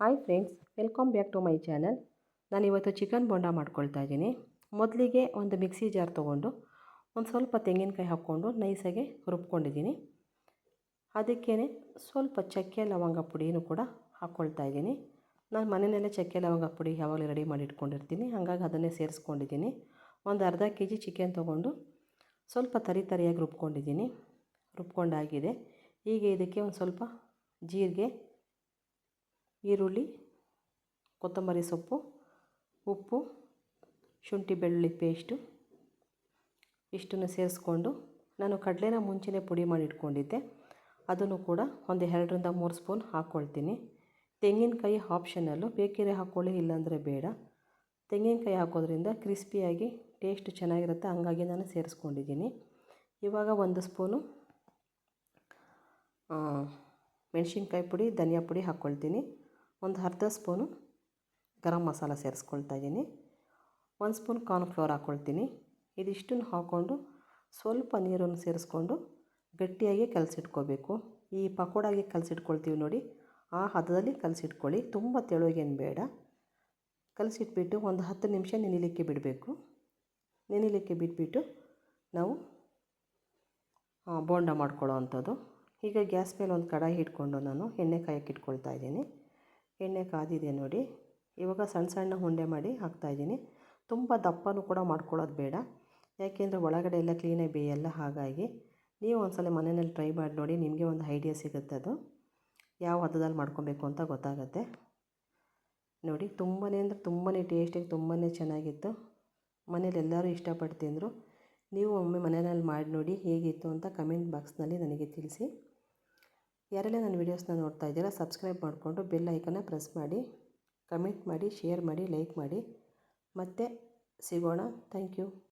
Hi friends welcome back to my channel ನಾನಿವತ್ತು chicken bonda ಮಾಡ್ಕೊಳ್ತಾ ಇದ್ದೀನಿ. ಮೊದಲಿಗೆ ಒಂದು ಮಿಕ್ಸಿ ಜಾರ್ ತೊಗೊಂಡು, ಒಂದು ಸ್ವಲ್ಪ ತೆಂಗಿನಕಾಯಿ ಹಾಕ್ಕೊಂಡು ನೈಸಾಗಿ ರುಬ್ಕೊಂಡಿದ್ದೀನಿ. ಅದಕ್ಕೇ ಸ್ವಲ್ಪ ಚಕ್ಕೆ ಲವಂಗ ಪುಡಿಯೂ ಕೂಡ ಹಾಕ್ಕೊಳ್ತಾ ಇದ್ದೀನಿ. ನಾನು ಮನೆಯಲ್ಲೇ ಚಕ್ಕೆ ಲವಂಗ ಪುಡಿ ಯಾವಾಗಲೂ ರೆಡಿ ಮಾಡಿ ಇಟ್ಕೊಂಡಿರ್ತೀನಿ. ಹಾಗಾಗಿ ಅದನ್ನೇ ಸೇರಿಸ್ಕೊಂಡಿದ್ದೀನಿ. ಒಂದು ಅರ್ಧ ಕೆ ಜಿ ಚಿಕನ್ ತೊಗೊಂಡು ಸ್ವಲ್ಪ ತರಿ ತರಿಯಾಗಿ ರುಬ್ಕೊಂಡಿದ್ದೀನಿ. ರುಬ್ಕೊಂಡಾಗಿದೆ. ಈಗ ಇದಕ್ಕೆ ಒಂದು ಸ್ವಲ್ಪ ಜೀರಿಗೆ ಈರುಳ್ಳಿ, ಕೊತ್ತಂಬರಿ ಸೊಪ್ಪು, ಉಪ್ಪು, ಶುಂಠಿ ಬೆಳ್ಳುಳ್ಳಿ ಪೇಸ್ಟು ಇಷ್ಟನ್ನು ಸೇರಿಸ್ಕೊಂಡು ನಾನು ಕಡಲೆನ ಮುಂಚೆನೇ ಪುಡಿ ಮಾಡಿ ಇಟ್ಕೊಂಡಿದ್ದೆ. ಅದನ್ನು ಕೂಡ ಒಂದು ಎರಡರಿಂದ ಮೂರು ಸ್ಪೂನ್ ಹಾಕ್ಕೊಳ್ತೀನಿ ತೆಂಗಿನಕಾಯಿ ಆಪ್ಷನಲ್ಲು ಬೇಕಿದ್ರೆ ಹಾಕ್ಕೊಳ್ಳಿ ಇಲ್ಲಾಂದರೆ ಬೇಡ. ತೆಂಗಿನಕಾಯಿ ಹಾಕೋದ್ರಿಂದ ಕ್ರಿಸ್ಪಿಯಾಗಿ ಟೇಸ್ಟ್ ಚೆನ್ನಾಗಿರುತ್ತೆ, ಹಂಗಾಗಿ ನಾನು ಸೇರಿಸ್ಕೊಂಡಿದ್ದೀನಿ. ಇವಾಗ ಒಂದು ಸ್ಪೂನು ಮೆಣಸಿನ್ಕಾಯಿ ಪುಡಿ, ಧನಿಯಾ ಪುಡಿ ಹಾಕ್ಕೊಳ್ತೀನಿ ಒಂದು ಅರ್ಧ ಸ್ಪೂನು ಗರಂ ಮಸಾಲ ಸೇರಿಸ್ಕೊಳ್ತಾ ಇದ್ದೀನಿ. ಒಂದು ಸ್ಪೂನ್ ಕಾರ್ನ್ಫ್ಲೋರ್ ಹಾಕ್ಕೊಳ್ತೀನಿ. ಇದಿಷ್ಟನ್ನು ಹಾಕ್ಕೊಂಡು ಸ್ವಲ್ಪ ನೀರನ್ನು ಸೇರಿಸ್ಕೊಂಡು ಗಟ್ಟಿಯಾಗಿ ಕಲಸಿಟ್ಕೋಬೇಕು. ಈ ಪಕೋಡಾಗೆ ಕಲಸಿಟ್ಕೊಳ್ತೀವಿ ನೋಡಿ, ಆ ಹದದಲ್ಲಿ ಕಲಸಿಟ್ಕೊಳ್ಳಿ. ತುಂಬ ತೆಳುವಾಗೇನು ಬೇಡ. ಕಲಸಿಟ್ಬಿಟ್ಟು ಒಂದು ಹತ್ತು ನಿಮಿಷ ನೆನಿಲಿಕ್ಕೆ ಬಿಡಬೇಕು. ನೆನಿಲಿಕ್ಕೆ ಬಿಟ್ಬಿಟ್ಟು ನಾವು ಬೋಂಡ ಮಾಡ್ಕೊಳ್ಳೋ ಅಂಥದ್ದು. ಈಗ ಗ್ಯಾಸ್ ಮೇಲೆ ಒಂದು ಕಡಾಯಿ ಇಟ್ಕೊಂಡು ನಾನು ಎಣ್ಣೆ ಕಾಯಕ್ಕೆ ಇಟ್ಕೊಳ್ತಾ ಇದ್ದೀನಿ. ಎಣ್ಣೆ ಕಾದಿದೆ ನೋಡಿ. ಇವಾಗ ಸಣ್ಣ ಸಣ್ಣ ಉಂಡೆ ಮಾಡಿ ಹಾಕ್ತಾಯಿದ್ದೀನಿ ತುಂಬ ದಪ್ಪನೂ ಕೂಡ ಮಾಡ್ಕೊಳ್ಳೋದು ಬೇಡ. ಯಾಕೆಂದರೆ ಒಳಗಡೆ ಎಲ್ಲ ಕ್ಲೀನಾಗಿ ಬೇಯಲ್ಲ ಹಾಗಾಗಿ ನೀವು ಒಂದು ಸಲ ಮನೆಯಲ್ಲಿ ಟ್ರೈ ಮಾಡಿ ನೋಡಿ, ನಿಮಗೆ ಒಂದು ಐಡಿಯಾ ಸಿಗುತ್ತೆ ಅದು. ಯಾವ ಹದದಲ್ಲಿ ಮಾಡ್ಕೊಬೇಕು ಅಂತ ಗೊತ್ತಾಗುತ್ತೆ. ನೋಡಿ ತುಂಬಾ ಅಂದರೆ ತುಂಬಾ ಟೇಸ್ಟಿಗೆ ತುಂಬಾ ಚೆನ್ನಾಗಿತ್ತು. ಮನೇಲಿ ಎಲ್ಲರೂ ಇಷ್ಟಪಟ್ಟು ತಿಂದರು. ನೀವು ಒಮ್ಮೆ ಮನೆಯಲ್ಲಿ ಮಾಡಿ ನೋಡಿ ಹೇಗಿತ್ತು ಅಂತ ಕಮೆಂಟ್ ಬಾಕ್ಸ್ನಲ್ಲಿ ನನಗೆ ತಿಳಿಸಿ. ಯಾರೆಲ್ಲ ನನ್ನ ವೀಡಿಯೋಸ್ನ ನೋಡ್ತಾ ಇದ್ದೀರಾ, ಸಬ್ಸ್ಕ್ರೈಬ್ ಮಾಡಿಕೊಂಡು ಬೆಲ್ ಐಕನ್ನ ಪ್ರೆಸ್ ಮಾಡಿ, ಕಮೆಂಟ್ ಮಾಡಿ, ಶೇರ್ ಮಾಡಿ, ಲೈಕ್ ಮಾಡಿ. ಮತ್ತೆ ಸಿಗೋಣ. Thank you.